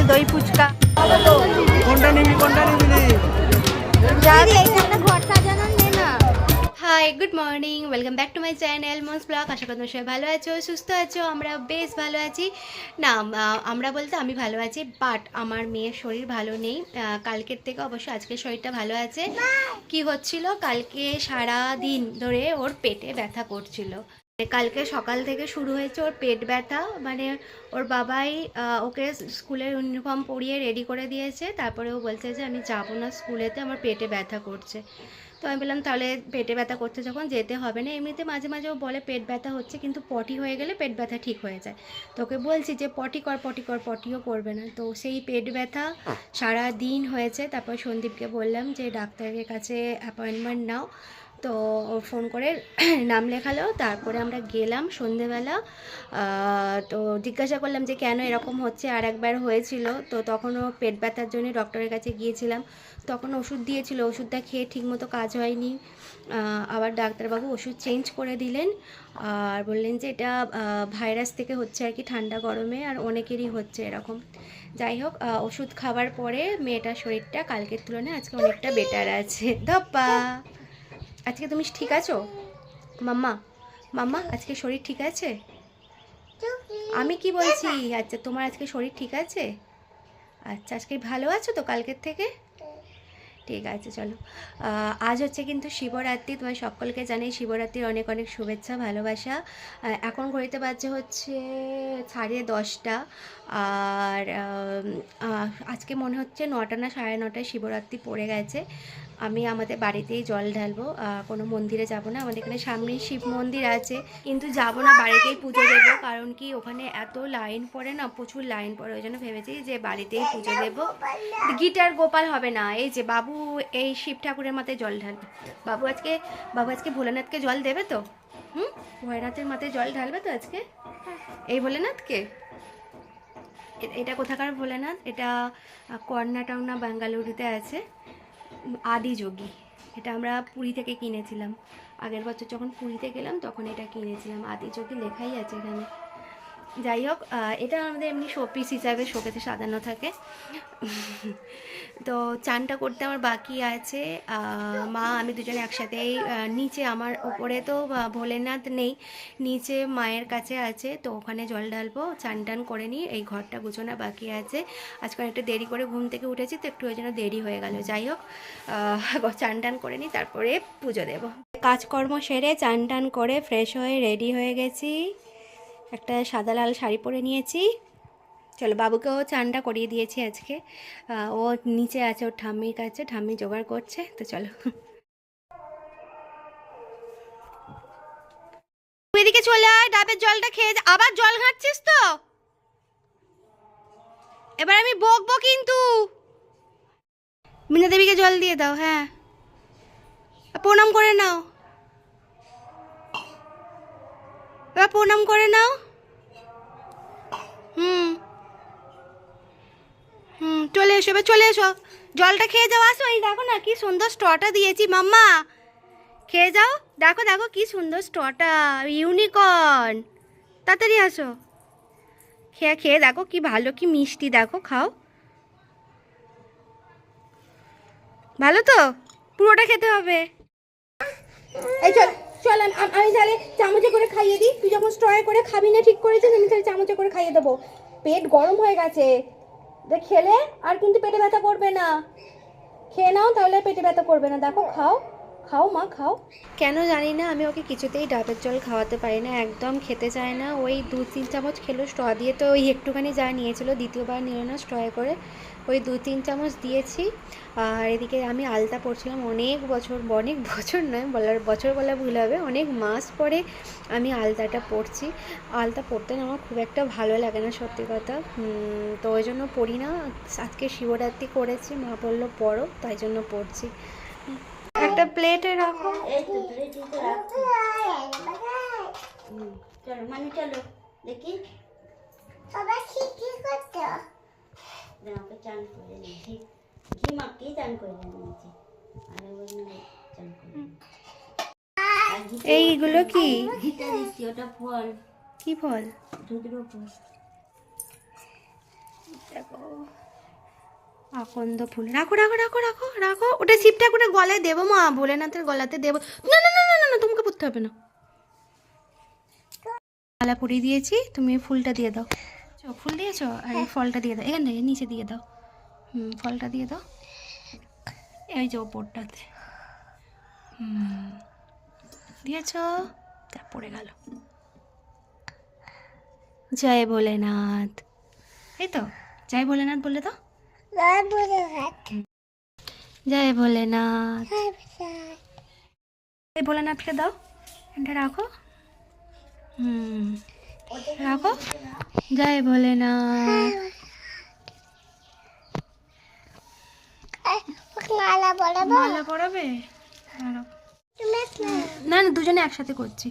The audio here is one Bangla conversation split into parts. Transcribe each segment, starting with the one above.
স্পেশাল দই ফুচকা। কোনটা নিবি কোনটা নিবি hi good morning welcome back to my channel Mon's vlog আশা করি তোমরা সবাই ভালো আছো সুস্থ আছো আমরা বেশ ভালো আছি। না আমরা বলতে আমি ভালো আছি বাট আমার মেয়ের শরীর ভালো নেই। কালকের থেকে অবশ্য আজকের শরীরটা ভালো আছে। কি হচ্ছিল কালকে সারা দিন ধরে ওর পেটে ব্যথা করছিল। কালকে সকাল থেকে শুরু হয়েছে ওর পেট ব্যথা। মানে ওর বাবাই ওকে স্কুলের ইউনিফর্ম পরিয়ে রেডি করে দিয়েছে। তারপরে ও বলছে যে আমি যাব না স্কুলেতে আমার পেটে ব্যথা করছে। তো আমি বললাম তাহলে পেটে ব্যথা করছে যখন যেতে হবে না। এমনিতে মাঝে মাঝে ও বলে পেট ব্যথা হচ্ছে কিন্তু পটি হয়ে গেলে পেট ব্যথা ঠিক হয়ে যায়। তোকে বলছি যে পটি কর পটি কর পটিও করবে না। তো সেই পেট ব্যথা সারা দিন হয়েছে। তারপর সন্দীপকে বললাম যে ডাক্তারের কাছে অ্যাপয়েন্টমেন্ট নাও। তো ফোন করে নাম লেখালো, তারপরে আমরা গেলাম সন্ধেবেলা। তো জিজ্ঞাসা করলাম যে কেন এরকম হচ্ছে আর একবার হয়েছিল। তো তখনও পেট ব্যথার জন্য ডক্টরের কাছে গিয়েছিলাম। তখন ওষুধ দিয়েছিল, ওষুধটা খেয়ে ঠিকমতো কাজ হয়নি। আবার ডাক্তারবাবু ওষুধ চেঞ্জ করে দিলেন। আর বললেন যে এটা ভাইরাস থেকে হচ্ছে আর কি ঠান্ডা গরমে আর অনেকেরই হচ্ছে এরকম। যাই হোক ওষুধ খাবার পরে মেয়েটার শরীরটা কালকের তুলনায় আজকে অনেকটা বেটার আছে। ধপ্পা! আজকে তুমি ঠিক আছো? মাম্মা মাম্মা, আজকে শরীর ঠিক আছে? আমি কি বলছি? আচ্ছা তোমার আজকে শরীর ঠিক আছে? আচ্ছা আজকে ভালো আছো তো কালকের থেকে? ঠিক আছে, চলো। আজ হচ্ছে কিন্তু শিবরাত্রি তোমার সকলকে জানাই শিবরাত্রির অনেক অনেক শুভেচ্ছা, ভালোবাসা। এখন ঘড়িতে বাজছে হচ্ছে সাড়ে দশটা, আর আজকে মনে হচ্ছে নটা না সাড়ে নটায় শিবরাত্রি পড়ে গেছে। আমি আমাদের বাড়িতেই জল ঢালবো কোনো মন্দিরে যাব না। আমাদের এখানে সামনে শিব মন্দির আছে, কিন্তু যাব না, বাড়িতেই পুজো দেবো, কারণ কি ওখানে এত লাইন পড়ে না, প্রচুর লাইন পড়ে, ওই জন্য ভেবেছি যে বাড়িতেই পুজো দেবো। গিটার গোপাল হবে না, এই যে বাবু, এই শিব ঠাকুরের মাথায় জল ঢালবে। বাবু আজকে বাবু আজকে ভোলেনাথকে জল দেবে তো? হুম? ভোলেনাথের মাথায় জল ঢালবে তো আজকে? এই ভোলেনাথকে? এটা কোথাকার ভোলেনাথ? এটা কর্ণাটক না বেঙ্গালুরুতে আছে। আদি যোগী। এটা আমরা পুরী থেকে কিনেছিলাম। আগের বছর যখন পুরীতে গেলাম, তখন এটা কিনেছিলাম। আদি যোগী লেখাই আছে এখানে। যাই হোক এটা আমাদের এমনি শোপিস হিসাবে শোকেতে সাজানো থাকে। তো চানটা করতে আমার বাকি আছে। মা, আমি দুজনে একসাথেই নিচে আমার ওপরে তো ভোলেনাথ নেই, নিচে মায়ের কাছে আছে, তো ওখানে জল ঢালবো, চান টান করে নিই, এই ঘরটা গুছোনা বাকি আছে। আজকাল একটু দেরি করে ঘুম থেকে উঠেছি, তো একটু ওই জন্য দেরি হয়ে গেল। যাই হোক চান টান করে নিই, তারপরে পুজো দেব। কাজকর্ম সেরে চান টান করে ফ্রেশ হয়ে রেডি হয়ে গেছি। একটা সাদা লাল শাড়ি পরে নিয়েছি। চলো, বাবুকেও চানটা করিয়ে দিয়েছি আজকে। ও নিচে আছে, ওর ঠাম্মির কাছে, ঠাম্মি জোগাড় করছে, তো চলো। এদিকে চলে আয়, ডাবের জলটা খেয়ে। আবার জল ঘাঁটছিস তো? এবার আমি বকবো কিন্তু। মিনা দেবীকে জল দিয়ে দাও হ্যাঁ। প্রণাম করে নাও। এবার প্রণাম করে নাও। হুম। হুম, চলে এসো, এবার চলে এসো। জলটা খেয়ে যাও, আসো এই দেখো না কি সুন্দর স্টটা দিয়েছি মাম্মা। খেয়ে যাও, দেখো দেখো কি সুন্দর স্টটা ইউনিকর্ন। তাড়াতাড়ি আসো। খেয়ে খেয়ে দেখো কি ভালো, কি মিষ্টি, দেখো খাও। ভালো তো? পুরোটা খেতে হবে এই চল চল আমি আমি তাহলে চামচে করে খাইয়ে দিই। তুই যখন স্ট্রয়ে করে খাবি না ঠিক করেছিস, আমি তাহলে চামচে করে খাইয়ে দেবো। পেট গরম হয়ে গেছে। খেলে আর কিন্তু পেটে ব্যথা করবে না। খেয়ে নাও, তাহলে পেটে ব্যথা করবে না। দেখো, খাও। খাও, মা, খাও। কেন জানি না, আমি ওকে কিছুতেই ডাবের জল খাওয়াতে পারি না, একদম খেতে চায় না। ওই দু তিন চামচ খেলো, স্ট্র দিয়ে তো ওই একটুখানি যা নিয়েছিল, দ্বিতীয়বার নিল না, স্ট্রয়ে করে ওই দু তিন চামচ দিয়েছি। আর এদিকে আমি আলতা পড়ছিলাম অনেক বছর অনেক বছর নয়, বলার, বছর বলা ভুল হবে, অনেক মাস পরে আমি আলতাটা পড়ছি আলতা পড়তে না আমার খুব একটা ভালো লাগে না, সত্যি কথা। তো ওই জন্য পড়ি না, আজকে শিবরাত্রি করেছি, মা বলল পড়ো তাই জন্য পড়ছি একটা প্লেটে রাখো এই তো তুই তো রাখছি হুম, চলো মানে চলো দেখি বাবা কি কি করছ আমাকে চান করে নিয়েছি ঘি মাখিয়ে চান করে নিয়েছি আর ওই চান করে নিয়েছি। আর ঘিটা- এইগুলো কি ঘিটা দিচ্ছি ওটা ফল কি ফল ধুদ্র ফল দেখো আকন্দ ফুল। রাখো রাখো রাখো রাখো রাখো। ওটা শিব ঠাকুরের গলায় দেবো মা ভোলেনাথের গলাতে দেবো। না না না না না তোমাকে পড়তে হবে না। মালা পরিয়ে দিয়েছি তুমি ফুলটা দিয়ে দাও। চ, ফুল দিয়েছ? আর এই ফলটা দিয়ে দাও। এখান থেকে নিচে দিয়ে দাও। হুম ফলটা দিয়ে দাও। এই যে ওপরটাতে। হুম দিয়েছ? তা পড়ে গেল। জয় ভোলেনাথ। এই তো জয় ভোলেনাথ বললে তো জয় ভোলেনাথ। জয় ভোলেনাথ। জয় এই ভোলেনাথকে দাও এটা রাখো। হুম। রাখো। জয় ভোলেনাথ। মালা দাঁড়াও। তুমি একটা না না দুজনে একসাথে করছি।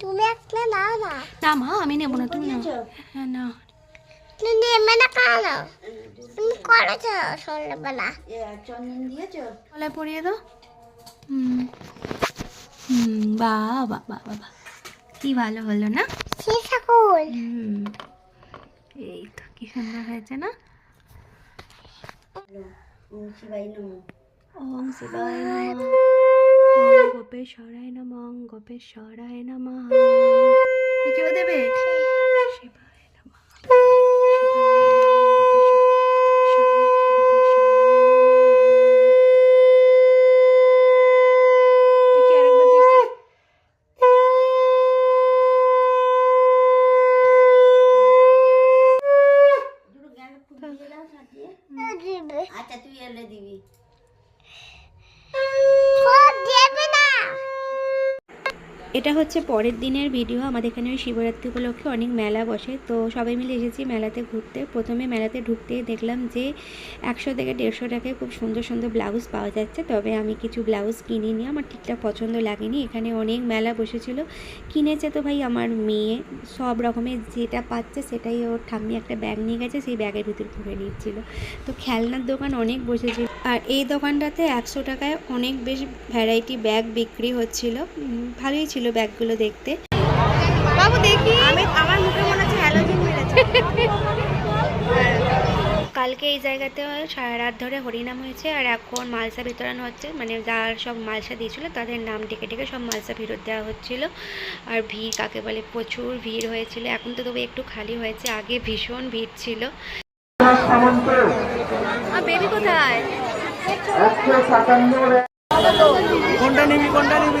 তুমি একটা নাও না। না মা আমি নেব না তুমি নাও। হ্যাঁ না নেবে না কেন তুমি করেছ সন্ধ্যাবেলা। চন্দন দিয়েছ গলায় পরিয়ে দাও। হুম। হুম বাহ বাহ বাহ বাহ বাহ। কি ভালো হলো না? হুম। এই তো কি সুন্দর হয়েছে না? শিবাই নমঃ। ওম নমঃ গোপেশ্বরায় নমঃ। গোপেশ্বরায় নমঃ দেবে? শিবায় নমঃ দেখি আরেকবার দেখি দুটো জ্ঞান ফুল দিয়ে দাও সাজিয়ে দিবে আচ্ছা তুই এলে দিবি ও দেবে না এটা হচ্ছে পরের দিনের ভিডিও আমাদের এখানে ওই শিবরাত্রি উপলক্ষে অনেক মেলা বসে। তো সবাই মিলে এসেছি মেলাতে ঘুরতে। প্রথমে মেলাতে ঢুকতেই দেখলাম যে একশো থেকে দেড়শো টাকায় খুব সুন্দর সুন্দর ব্লাউজ পাওয়া যাচ্ছে। তবে আমি কিছু ব্লাউজ কিনিনি, আমার ঠিকঠাক পছন্দ লাগেনি। এখানে অনেক মেলা বসেছিল। কিনেছে তো ভাই আমার মেয়ে। সব রকমের যেটা পাচ্ছে সেটাই ওর ঠাম্মি একটা ব্যাগ নিয়ে গেছে, সেই ব্যাগের ভিতর ঘুরে নিচ্ছিল। তো খেলনার দোকান অনেক বসেছিল আর এই দোকানটাতে একশো টাকায় অনেক বেশ ভ্যারাইটি ব্যাগ বিক্রি হচ্ছিল। ভালোই ছিল ব্যাগগুলো দেখতে। বাবু দেখি। আমার মুখে মনে হচ্ছে হ্যালোজিন মেরেছে। কালকে এই জায়গাতে সারা রাত ধরে হরিনাম হয়েছে আর এখন মালসা বিতরণ হচ্ছে। মানে যার সব মালসা দিয়েছিল তাদের নাম ডেকে ডেকে সব মালসা ফেরত দেওয়া হচ্ছিল। আর ভিড় কাকে বলে? প্রচুর ভিড় হয়েছিল। এখন তো তবে একটু খালি হয়েছে আগে ভীষণ ভিড় ছিল। বেবি কোথায়? কোনটা নিবি কোনটা নিবি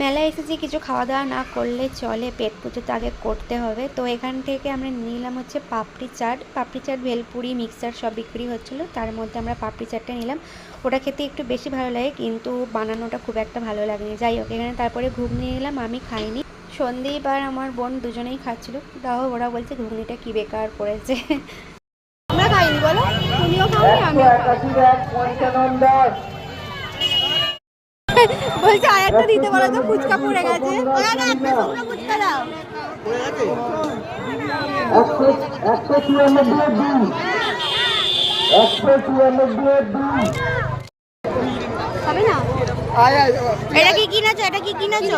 মেলায় এসেছি কিছু খাওয়া দাওয়া না করলে চলে পেট পুজো তো আগে করতে হবে। তো এখান থেকে আমরা নিলাম হচ্ছে পাপড়ি চাট। পাপড়ি চাট ভেলপুরি মিক্সার সব বিক্রি হচ্ছিল। তার মধ্যে আমরা পাপড়ি চাটটা নিলাম। ওটা খেতে একটু বেশি ভালো লাগে কিন্তু বানানোটা খুব একটা ভালো লাগেনি। যাই হোক এখানে তারপরে ঘুগনি নিলাম আমি খাইনি। সন্দীপ আর আমার বোন দুজনেই খাচ্ছিল। তাও ওরা বলছে ঘুগনিটা কি বেকার করেছে আমরা খাইনি বলো? তুমিও খাওনি আমিও বলছে দিতে পারো তো ফুচকা পড়ে গেছে। এটা কি কিনেছো? এটা কিনেছো?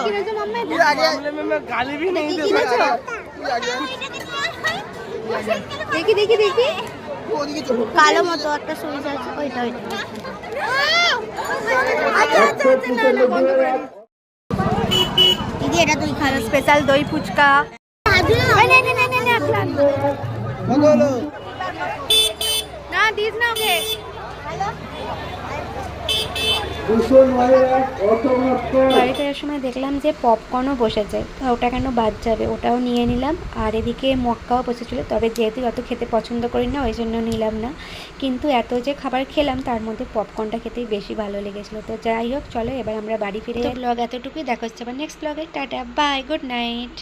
কালো মতো একটা সুইচ আছে ওইটা ওইটা। দিদি এটা তুই খাবে স্পেশাল দই ফুচকা নে, দিস ওকে সময় দেখলাম যে পপকর্নও বসেছে। তো ওটা কেন বাদ যাবে? ওটাও নিয়ে নিলাম। আর এদিকে মক্কাও বসেছিল। তবে যেহেতু অত খেতে পছন্দ করি না, ওই জন্য নিলাম না। কিন্তু এত যে খাবার খেলাম, তার মধ্যে পপকর্নটা খেতেই বেশি ভালো লেগেছিলো। তো যাই হোক, চলো এবার আমরা বাড়ি ফিরে ব্লগ এতটুকুই। দেখা হচ্ছে আবার নেক্সট ব্লগে টাটা বাই গুড নাইট